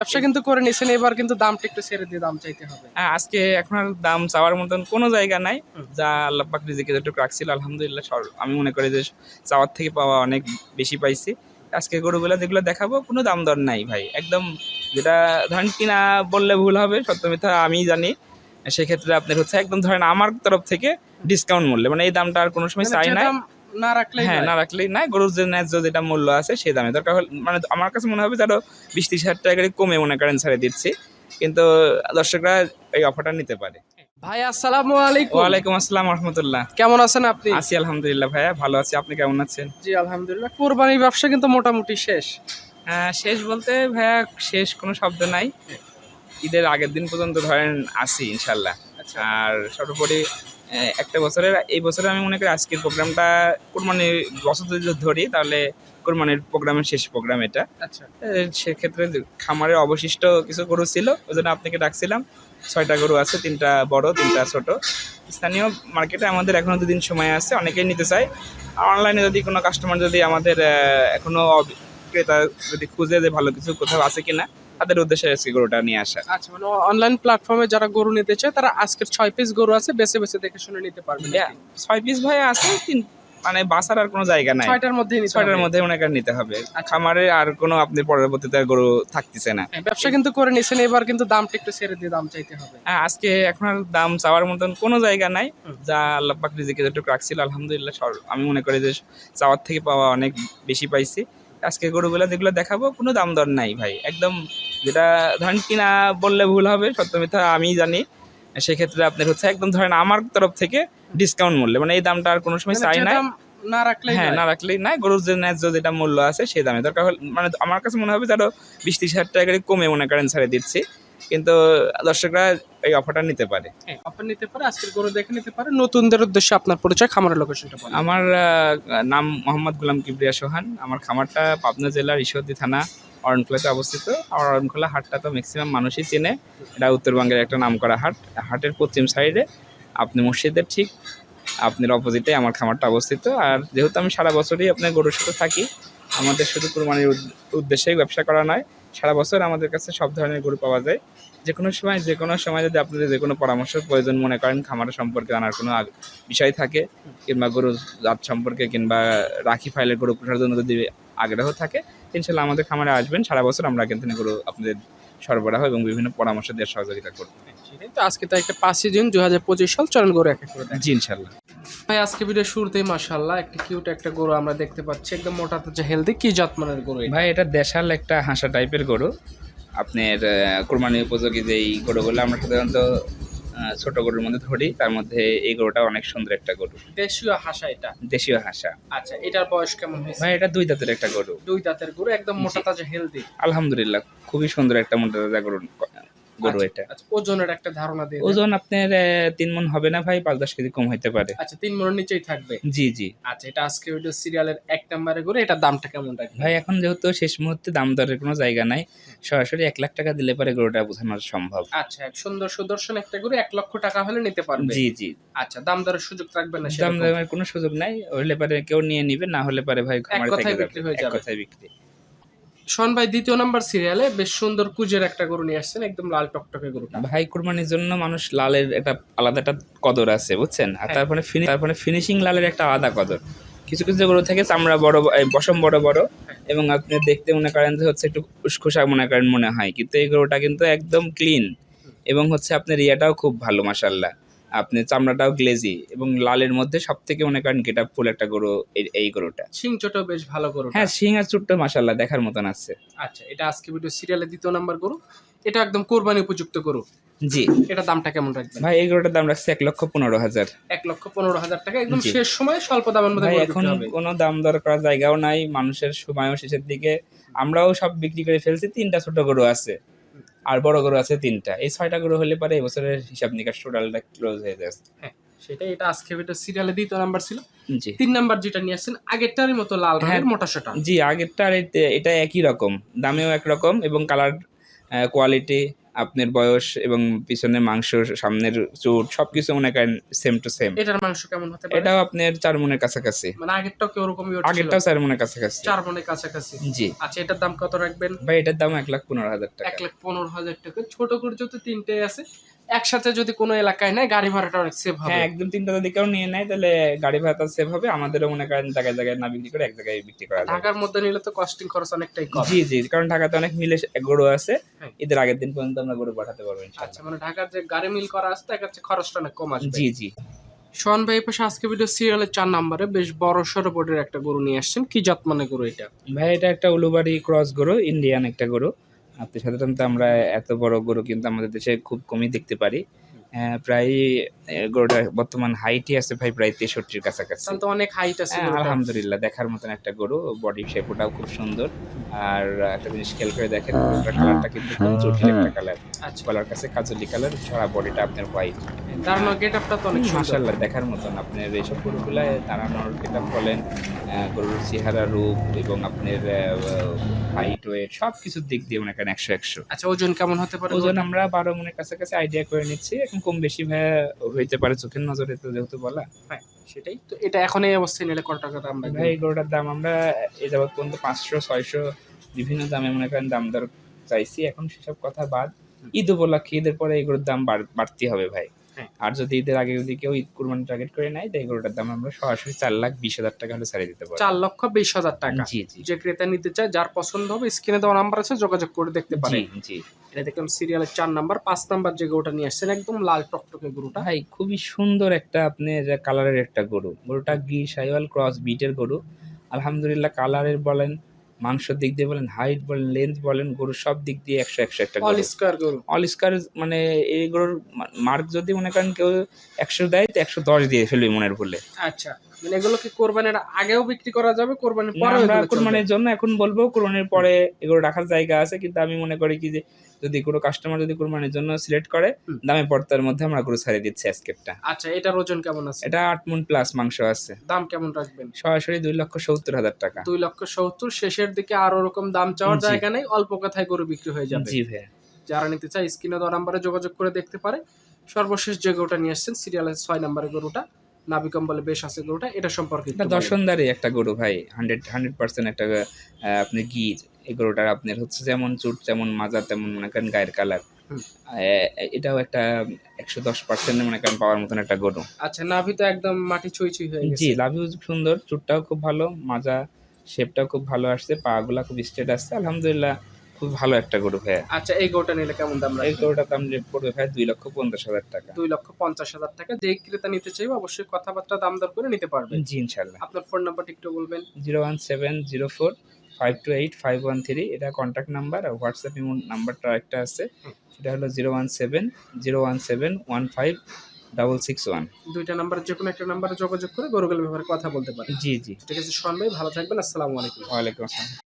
ব্যবসা কিন্তু করে নিছেন এবার কিন্তু দামটা একটু ছেড়ে দিয়ে দাম চাইতে হবে। হ্যাঁ আজকে এখন আর দাম চাওয়ার মতন কোনো জায়গা নাই। যা আল্লাহ পাক রিজিকে যেটুকু রাখছিল আলহামদুলিল্লাহ আমি মনে করি যে চাওয়ার থেকে পাওয়া অনেক বেশি পাইছি। আজকে গরুগুলো যেগুলো দেখাবো কোনো দাম দর নাই ভাই। একদম যেটা ধরেন কিনা বললে ভুল হবে সত্য মিথ্যা আমি জানি। সেক্ষেত্রে আপনার হচ্ছে একদম ধরেন আমার তরফ থেকে ডিসকাউন্ট মূল্যে মানে এই দামটা আর কোনো সময় মানে চাই দাম না রাখলে হ্যাঁ না রাখলেই নাই গরুর যে ন্যায্য যেটা মূল্য আছে সেই দামে। দরকার হলে মানে আমার কাছে মনে হবে যে আরও বিশ ত্রিশ হাজার টাকা করে কমে মনে করেন ছাড়ে দিচ্ছি। কিন্তু দর্শকরা এই অফারটা নিতে পারে। ভাই আসসালামু আলাইকুম। ওয়ালাইকুম আসসালাম রহমতুল্লাহ। কেমন আছেন আপনি? আছি আলহামদুলিল্লাহ ভাইয়া ভালো আছি। আপনি কেমন আছেন? জি আলহামদুলিল্লাহ। কোরবানির ব্যবসা কিন্তু মোটামুটি শেষ। আহ, শেষ বলতে ভাইয়া শেষ কোনো শব্দ নাই। ঈদের আগের দিন পর্যন্ত ধরেন আসি ইনশাল্লাহ। আচ্ছা। আর সর্বোপরি একটা বছরের এই বছরে আমি মনে করি আজকের প্রোগ্রামটা কোরবানির বছর যদি ধরি তাহলে কোরবানির প্রোগ্রামের শেষ প্রোগ্রাম এটা। আচ্ছা। সেক্ষেত্রে খামারের অবশিষ্ট কিছু গরু ছিল ওই জন্য আপনাকে ডাকছিলাম। ছয়টা গরু আছে তিনটা বড় তিনটা ছোট। স্থানীয় মার্কেটে আমাদের এখনও দুদিন সময় আছে অনেকেই নিতে চায়। আর অনলাইনে যদি কোনো কাস্টমার যদি আমাদের আহ, এখনও অব- ক্রেতা যদি খুঁজে যে ভালো কিছু কোথাও আছে কিনা তাদের উদ্দেশ্যে আজকে গরুটা নিয়ে আসা। আচ্ছা মানে অনলাইন প্ল্যাটফর্মে যারা গরু নিতে চায় তারা আজকের ছয় পিস গরু আছে বেছে বেছে দেখে শুনে নিতে পারবে ছয় পিস ভাই আছে তিন মানে বাসার আর কোনো জায়গা নাই। ছয়টার মধ্যে ছয়টার। মধ্যে ওনাকে নিতে হবে। খামারে আর কোনো আপনি পরবর্তীতে গরু থাকতেছে না। হ্যাঁ, ব্যবসা কিন্তু করে নিছেন এবার কিন্তু দামটা একটু ছেড়ে দিয়ে দাম চাইতে হবে। হ্যাঁ, আজকে এখন আর দাম চাওয়ার মতন কোনো জায়গা নাই। যা আল্লাহ পাক রিজিকে যেটুকু রাখছিল আলহামদুলিল্লাহ আমি মনে করি যে চাওয়ার থেকে পাওয়া অনেক বেশি পাইছি। আজকে গরুগুলো যেগুলো দেখাবো কোনো দাম দর নাই ভাই। একদম যেটা ধরেন কিনা বললে ভুল হবে সত্য মিথ্যা আমি জানি। সেক্ষেত্রে আপনার হচ্ছে একদম ধরেন আমার তরফ থেকে ডিসকাউন্ট মূল্যে মানে এই দামটা আর কোনো সময় মানে চাই না না রাখলে হ্যাঁ না রাখলেই নাই গরুর যে ন্যায্য যেটা মূল্য আছে সেই দামে। দরকার হলে মানে আমার কাছে মনে হবে যে আরও বিশ ত্রিশ হাজার টাকা করে কমে মনে করেন ছাড়ে দিচ্ছি। কিন্তু দর্শকরা এই অফারটা নিতে পারে। অফার নিতে পারে আজকের গরু দেখে নিতে পারে। নতুনদের উদ্দেশ্যে আপনার পরিচয় খামারের লোকেশনটা আমার নাম মোহাম্মদ গুলাম কিবরিয়া সোহান। আমার খামারটা পাবনা জেলার ঈশ্বরদী থানা অরণখোলাতে অবস্থিত। আর অরণখোলা হাটটা তো ম্যাক্সিমাম মানুষই চেনে। এটা উত্তরবঙ্গের একটা নাম করা হাট। হাটের পশ্চিম সাইডে আপনি মসজিদের ঠিক আপনার অপোজিটে আমার খামারটা অবস্থিত। আর যেহেতু আমি সারা বছরই আপনার গরুর সাথে থাকি আমাদের শুধু কোরবানির উদ্দেশ্যেই ব্যবসা করা নয় সারা বছর আমাদের কাছে সব ধরনের গরু পাওয়া যায়। যে কোনো সময় যে কোনো সময় যদি আপনাদের যে কোনো পরামর্শ প্রয়োজন মনে করেন খামার সম্পর্কে জানার কোনো বিষয় থাকে কিংবা গরু জাত সম্পর্কে কিংবা রাখি ফাইলের গরু পোষার জন্য যদি আগ্রহ থাকে ইনশাল্লাহ আমাদের খামারে আসবেন। সারা বছর আমরা কিন্তু গরু আপনাদের সরবরাহ এবং বিভিন্ন পরামর্শ দেওয়ার সহযোগিতা করব। তো আজকে তো একটা পাঁচই জুন দুই হাজার পঁচিশ সাল চলন গরু এক এক করে জি ইনশাল্লাহ। ভাই আজকে ভিডিও শুরুতেই মাশাল্লাহ একটা কিউট একটা গরু আমরা দেখতে পাচ্ছি। একদম মোটা তাজা হেলদি কি জাতমানের গরু ভাই এটা দেশাল একটা হাসা টাইপের গরু। আপনার কোরবানি উপযোগী যেই গরুগুলো আমরা সাধারণত ছোট গরুর মধ্যে ধরি তার মধ্যে এই গরুটা অনেক সুন্দর একটা গরু। দেশীয় হাসা এটা? দেশীয় হাসা। আচ্ছা এটার বয়স কেমন হয়েছে? ভাই এটা দুই দাঁতের একটা গরু। দুই দাঁতের গরু একদম মোটা তাজা হেলদি আলহামদুলিল্লাহ খুবই সুন্দর একটা মোটা তাজা গরু। গরু এটা। আচ্ছা ওজনের একটা ধারণা দিয়ে ওজন আপনার তিন মন হবে না ভাই পাঁচ দশ কেজি কম হইতে পারে। আচ্ছা তিন মনের নিচেই থাকবে? জি জি। আচ্ছা এটা আজকে ভিডিও সিরিয়ালের এক নম্বরে গরু এটার দামটা কেমন রাখবে ভাই এখন যেহেতু শেষ মুহূর্তে দাম দরের কোনো জায়গা নাই সরাসরি এক লাখ টাকা দিলে পরে গরুটা বোঝানো সম্ভব। আচ্ছা এক সুন্দর সুদর্শন একটা গরু এক লক্ষ টাকা হলে নিতে পারবে। জি জি। আচ্ছা দাম দরের সুযোগ থাকবে না দাম? দামের কোনো সুযোগ নাই হলে পারে কেউ নিয়ে নিবে না হলে পারে ভাই খামারে কথায় বিক্রি হয়ে এক যাবে। কথায় বিক্রি। শোন ভাই, দ্বিতীয় নাম্বার সিরিয়ালে বেশ সুন্দর কুজের একটা গরু নিয়ে আসছেন, একদম লাল টকটকে গরুটা ভাই, কুরবানির জন্য মানুষ লালের একটা আলাদা একটা কদর আছে, বুঝছেন আর। তারপরে তারপরে ফিনিশিং লালের একটা আলাদা কদর কিছু কিছু গরু থেকে চামড়া বড় বসম বড় বড়। এবং আপনি দেখতে মনে করেন যে হচ্ছে একটু উসখুসা মনে করেন মনে হয়, কিন্তু এই গরুটা কিন্তু একদম ক্লিন এবং হচ্ছে আপনার ইয়াটাও খুব ভালো মাসাল্লাহ আপনি চামড়াটাও গ্লেজি এবং লালের মধ্যে সব থেকে মনে করেন গেট ফুল একটা গরু এই- গরুটা। সিং ছোটো বেশ ভালো গরু হ্যাঁ সিং আর চুট্ট মাসাল্লাহ দেখার মতন আছে। আচ্ছা এটা আজকে ভিডিও সিরিয়ালের দ্বিতীয় নাম্বার গরু। এটা একদম কোরবানি উপযুক্ত গরু। জি। এটা দামটা কেমন রাখবেন? ভাই এই গরুটার দাম রাখছে এক লক্ষ পনেরো হাজার। এক লক্ষ পনেরো হাজার টাকা। একদম শেষ সময় স্বল্প দামের মধ্যে ভাই এখন কোনো দাম দর করার জায়গাও নাই। মানুষের সময়ও শেষের দিকে। আমরাও সব বিক্রি করে ফেলছি। তিনটা ছোট গরু আছে। আর বড় গরু আছে তিনটা। এই ছয়টা গরু হলে পরে এবছরের হিসাব নিকাশ টোটালটা ক্লোজ হয়ে যাচ্ছে। হ্যাঁ সেটাই এটা আজকে ভিডিও সিরিয়ালে দ্বিতীয় নাম্বার ছিল। জি। তিন নাম্বার যেটা নিয়ে আসছেন আগেরটারই মতো লাল রঙের হ্যাঁ। মোটা সোটা। জি আগেরটার এটা একই রকম দামেও একরকম এবং কালার কোয়ালিটি আপনার বয়স এবং পিছনের মাংস সামনের চোট সবকিছু মনে করেন সেম টু সেম এটার মাংস কেমন হতে পারে? এটাও আপনার চার মনের কাছাকাছি। মানে আগেরটাও কি ওরকমই ছিল? আগেরটাও চার মনের কাছাকাছি। চার মনের কাছাকাছি। জি। আচ্ছা এটার দাম কত রাখবেন? ভাই এটার দাম এক লাখ পনেরো হাজার টাকা। এক লাখ পনেরো হাজার টাকা। ছোট করে যত তিনটে আছে। একসাথে যদি কোনো এলাকায় নেয় গাড়ি ভাড়াটা অনেক সেভ হবে। হ্যাঁ একদম তিনটা যদি কেউ নিয়ে নেয় তাহলে গাড়ি ভাড়াটা সেভ হবে। আমাদেরও মনে করেন জায়গায় জায়গায় না বিক্রি করে এক জায়গায় বিক্রি করা ঢাকার মধ্যে নিলে তো কস্টিং খরচ অনেকটাই কম। জি জি কারণ ঢাকাতে অনেক মিলে গরু আছে। হ্যাঁ। ঈদের আগের দিন পর্যন্ত আমরা গরু পাঠাতে পারব আচ্ছা মানে ঢাকার যে গাড়ি মিল করা আছে তার কাছে খরচটা অনেক কম আসবে। জি জি। সোহান ভাই পাশে আজকে ভিডিও সিরিয়ালের চার নম্বরে বেশ বড় সড়ো বোর্ডের একটা গরু নিয়ে আসছেন। কি জাত মানে গরু এটা? ভাই এটা একটা উলুবাড়ি ক্রস গরু ইন্ডিয়ান একটা গরু। সাধারণত আমরা এত বড় গরু কিন্তু আমাদের দেশে খুব কমই দেখতে পারি। প্রায় গরুটা বর্তমান হাইটই আছে ভাই প্রায় তেষট্টির কাছাকাছি। তো অনেক হাইট আছে হ্যাঁ, আলহামদুলিল্লাহ দেখার মতন একটা গরু বডি শেপটাও খুব সুন্দর। আর একটা জিনিস খেয়াল করে দেখেন কালারটা কিন্তু খুব জটিল একটা কালার আচ্ছা। গলার কাছে কাজলি কালার সারা বডিটা আপনার হোয়াইট দাঁড়ানো গেট আপটা তো অনেক মাশাল্লাহ দেখার মতন আপনার এইসব গরুগুলা দাঁড়ানোর যেটা বলেন গরুর চেহারা রূপ এবং আপনার হাইট ওয়েট সব কিছুর দিক দিয়ে মনে করেন একশো একশো। আচ্ছা ওজন কেমন হতে পারে ওজন আমরা বারো মনের কাছাকাছি আইডিয়া করে নিচ্ছি। এখন কম বেশি ভাইয়া হইতে পারে চোখের নজরে তো যেহেতু বলা হ্যাঁ, সেটাই। তো এটা এখন এই অবস্থায় নিলে কত টাকা দাম ভাই গরুটার দাম আমরা এ যাবৎ পর্যন্ত পাঁচশো ছয়শো বিভিন্ন দামে মনে করেন দাম দর চাইছি। এখন সেসব কথা বাদ ঈদ উপলক্ষে ঈদের পরে এগুলোর দাম বাড়তি হবে ভাই। আর যদি ঈদের আগে যদি কেউ ঈদ কুরবানি টার্গেট করে নেয় তাই গরুটার দাম আমরা সরাসরি চার লাখ বিশ হাজার টাকা হলে ছাড়িয়ে দিতে পারি চার লক্ষ বিশ হাজার টাকা। জি জি। যে ক্রেতা নিতে চায় যার পছন্দ হবে স্ক্রিনে দেওয়া নাম্বার আছে যোগাযোগ করে দেখতে পারে জি জি। এটা দেখলাম সিরিয়ালের চার নাম্বার পাঁচ নাম্বার যে গরুটা নিয়ে আসছেন একদম লাল টকটকে গরুটা। ভাই খুবই সুন্দর একটা আপনার কালারের একটা গরু। গরুটা গি সাইওয়াল ক্রস বিটের গরু। আলহামদুলিল্লাহ কালারের বলেন মাংসের দিক দিয়ে বলেন হাইট বলেন লেন্থ বলেন গরুর সব দিক দিয়ে একশো একশো একটা অল গরু। স্কোয়ার গরু। অল মানে এই গরুর মার্ক যদি মনে করেন কেউ একশো দেয় তো একশো দশ দিয়ে ফেলবে মনের ভুলে। আচ্ছা মানে এগুলো কি কোরবানির আগেও বিক্রি করা যাবে কোরবানির পরে আমরা কোরবানির জন্য এখন বলব কোরবানির পরে এগুলো রাখার জায়গা আছে কিন্তু আমি মনে করি কি যে যদি কোনো কাস্টমার যদি কোরবানির জন্য সিলেক্ট করে দামে পর্তার মধ্যে আমরা গরু ছাড়িয়ে দিচ্ছি আজকেরটা। আচ্ছা এটার ওজন কেমন আছে? এটা আট মন প্লাস মাংস আছে। দাম কেমন রাখবেন? সরাসরি দুই লক্ষ সত্তর হাজার টাকা। দুই লক্ষ সত্তর শেষের দিকে আর ওরকম দাম চাওয়ার জায়গা নেই অল্প কথায় গরু বিক্রি হয়ে যাবে। জি ভাই যারা নিতে চায় স্ক্রিনে দেওয়া নাম্বারে যোগাযোগ করে দেখতে পারে। সর্বশেষ যে গরুটা নিয়ে আসছেন সিরিয়ালের ছয় নাম্বারের গরুটা নাবিকম বলে বেশ আছে গরুটা এটা সম্পর্কে এটা দর্শনদারি একটা গরু ভাই হান্ড্রেড হান্ড্রেড পার্সেন্ট একটা আপনি গির এই গরুটার আপনার হচ্ছে যেমন চুট যেমন মাজা তেমন মনে করেন গায়ের কালার। এটাও একটা একশো দশ পার্সেন্ট মনে করেন পাওয়ার মতন একটা গরু। আচ্ছা নাভি তো একদম মাটি ছুঁই ছুঁই হয়ে গেছে। জি লাভিও সুন্দর চুটটাও খুব ভালো মাজা শেপটাও খুব ভালো আসছে পা গুলা খুব স্ট্রেট আসছে আলহামদুলিল্লাহ খুব ভালো একটা গরু ভাইয়া। আচ্ছা এই গরুটা নিলে কেমন দাম এই গরুটার দাম পড়বে ভাই দুই লক্ষ পঞ্চাশ হাজার টাকা। দুই লক্ষ পঞ্চাশ হাজার টাকা যে ক্রেতা নিতে চাইবে অবশ্যই কথাবার্তা দাম দর করে নিতে পারবেন জি ইনশাল্লাহ আপনার ফোন নাম্বারটা একটু বলবেন। Zero one seven zero four five two eight five one three এটা কন্ট্যাক্ট নাম্বার আর হোয়াটসঅ্যাপ নাম্বারটা একটা আছে। সেটা হলো zero one seven zero one seven one five double six one. দুইটা নাম্বার যে কোনো একটা নাম্বারে যোগাযোগ করে গরুগুলো ব্যাপারে কথা বলতে পারে জি জি। ঠিক আছে শোন ভাই ভালো থাকবেন আসসালামু আলাইকুম। ওয়ালাইকুম আসসালাম।